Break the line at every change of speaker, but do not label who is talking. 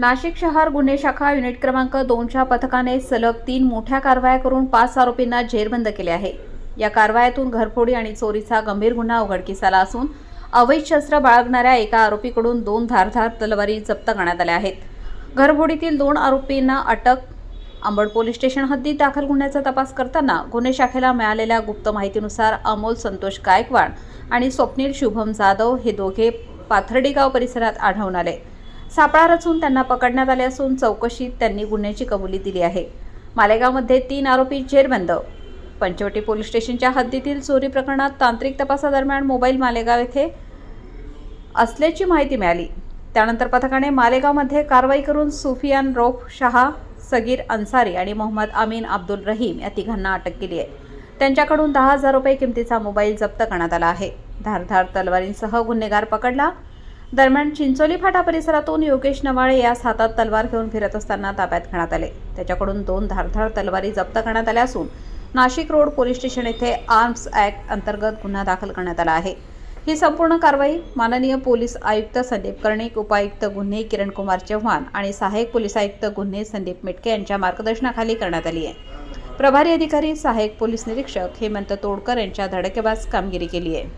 नाशिक शहर गुन्हे शाखा युनिट क्रमांक दोनच्या पथकाने सलग तीन मोठ्या कारवाया करून पाच आरोपींना जेरबंद केले आहे. या कारवायातून घरफोडी आणि चोरीचा गंभीर गुन्हा उघडकीस आला असून अवैध शस्त्र बाळगणाऱ्या एका आरोपीकडून दोन धारधार तलवारी जप्त करण्यात आल्या आहेत. घरफोडीतील दोन आरोपींना अटक अंबड पोलीस स्टेशन हद्दीत दाखल गुन्ह्याचा तपास करताना गुन्हे शाखेला मिळालेल्या गुप्त माहितीनुसार अमोल संतोष गायकवाड आणि स्वप्नील शुभम जाधव हे दोघे पाथर्डीगाव परिसरात आढळून आले. सापळा रचून त्यांना पकडण्यात आले असून चौकशीत त्यांनी गुन्ह्याची कबुली दिली आहे. मालेगावमध्ये तीन आरोपी जेरबंद. पंचवटी पोलीस स्टेशनच्या हद्दीतील चोरी प्रकरणात तांत्रिक तपासादरम्यान मोबाईल मालेगाव येथे असल्याची माहिती मिळाली. त्यानंतर पथकाने मालेगावमध्ये कारवाई करून सुफियान रोफ शहा सगीर अन्सारी आणि मोहम्मद अमीन अब्दुल रहीम या तिघांना अटक केली आहे. त्यांच्याकडून दहा हजार रुपये किमतीचा मोबाईल जप्त करण्यात आला आहे. धारधार तलवारींसह गुन्हेगार पकडला दरम्यान चिंचोली फाटा परिसरातून योगेश नवाळे यास हातात तलवार घेऊन फिरत असताना ताब्यात घेण्यात आले. त्याच्याकडून दोन धारधार तलवारी जप्त करण्यात आल्या असून नाशिक रोड पोलीस स्टेशन येथे आर्म्स ॲक्ट अंतर्गत गुन्हा दाखल करण्यात आला आहे. ही संपूर्ण कारवाई माननीय पोलीस आयुक्त संदीप कर्णिक उपायुक्त गुन्हे किरण कुमार चव्हाण आणि सहाय्यक पोलीस आयुक्त गुन्हे संदीप मिटके यांच्या मार्गदर्शनाखाली करण्यात आली आहे. प्रभारी अधिकारी सहाय्यक पोलीस निरीक्षक हेमंत तोडकर यांच्या धडकेबाज कामगिरी केली आहे.